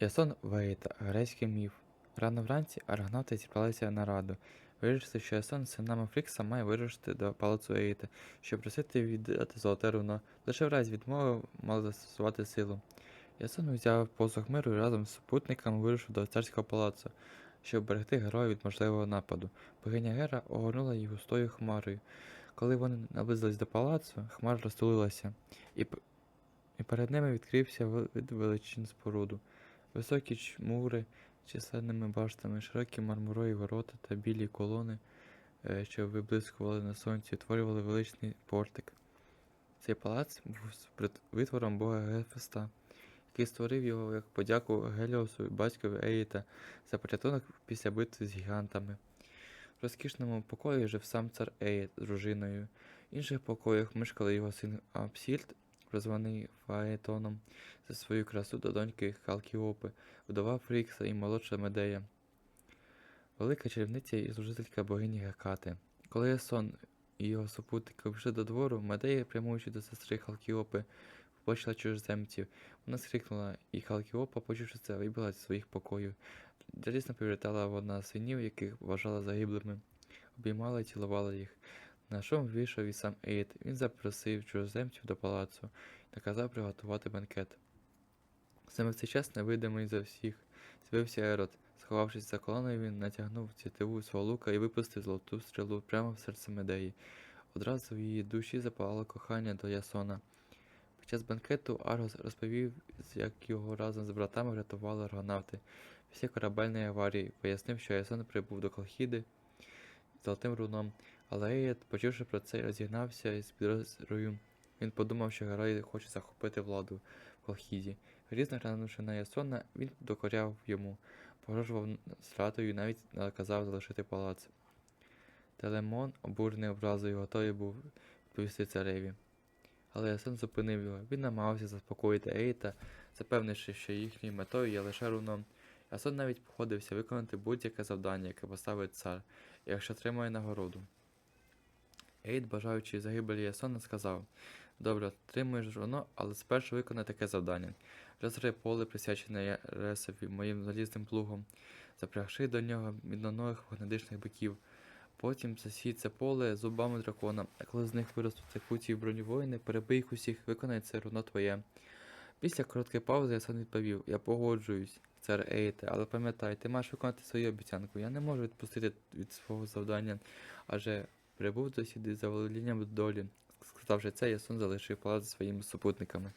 Ясон Вейта, грецький міф. Рано вранці аргонавти зібралися на раду. Вирішили, що Ясон з синами Фрікса має вирушити до палацу Ейта, щоб просити віддати золоте руно. Лише в разі відмови мали застосувати силу. Ясон взяв посох миру і разом з супутниками вирушив до царського палацу, щоб берегти героя від можливого нападу. Богиня Гера огорнула їх густою хмарою. Коли вони наблизились до палацу, хмара розтулилася, і, і перед ними відкрився вид величин споруду. Високі чмури з численними баштами, широкі мармурові ворота та білі колони, е, що виблискували на сонці, утворювали величний портик. Цей палац був витвором бога Гефеста, який створив його як подяку Геліосу і батькові Еїта за порятунок після битви з гігантами. В розкішному покої жив сам цар Еїт з дружиною. В інших покоях мешкали його син Апсільд, прозваний Фаетоном, за свою красу до доньки Халкіопи, вдова Фрікса і молодша Медея. Велика чарівниця і служителька богині Гекати. Коли Ясон і його супутники вийшли до двору, Медея, прямуючи до сестри Халкіопи, побачила чужеземців. Вона скрикнула, і Халкіопа, почувши це, вибігла зі своїх покоїв. Радісно привітала вона свинів, яких вважала загиблими, обіймала і цілувала їх. На шум вийшов і сам Ейд. Він запросив чужоземців до палацу і наказав приготувати бенкет. Саме в цей час невидимий за всіх з'явився Ерод. Сховавшись за колоною, він натягнув тітиву свого лука і випустив золоту стрілу прямо в серце Медеї. Одразу в її душі запалало кохання до Ясона. Під час бенкету Аргос розповів, як його разом з братами врятували аргонавти після корабельної аварії, пояснив, що Ясон прибув до Колхіди золотим руном, але Еєд, почувши про це, розігнався із підозрою. Він подумав, що герой хоче захопити владу в Колхіді. Грізно глянувши на Ясона, він докоряв йому, погрожував зрадою і навіть наказав залишити палац. Телемон, обурений образою, готовий був відповісти цареві. Але Ясон зупинив його. Він намагався заспокоїти Ейта, запевнивши, що їхньою метою є лише руно. Ясон навіть походився виконати будь-яке завдання, яке поставить цар, якщо отримає нагороду. Ейт, бажаючи загибелі Ясона, сказав: Добре, отримуєш руно, але спершу виконай таке завдання. Розри поле, присвячене Ресові моїм залізним плугом, запрягши до нього мідноногих вогнедишних биків. Потім засій це поле зубами дракона, а коли з них виростуть куті броню воїни, перебий їх усіх, виконай це руно твоє. Після короткої паузи Ясон відповів: Я погоджуюсь, цар Ейте, але пам'ятай, ти маєш виконати свою обіцянку. Я не можу відпустити від свого завдання, адже прибув до сіди за володінням долі. Сказавши це, Ясон залишив палац зі своїми супутниками.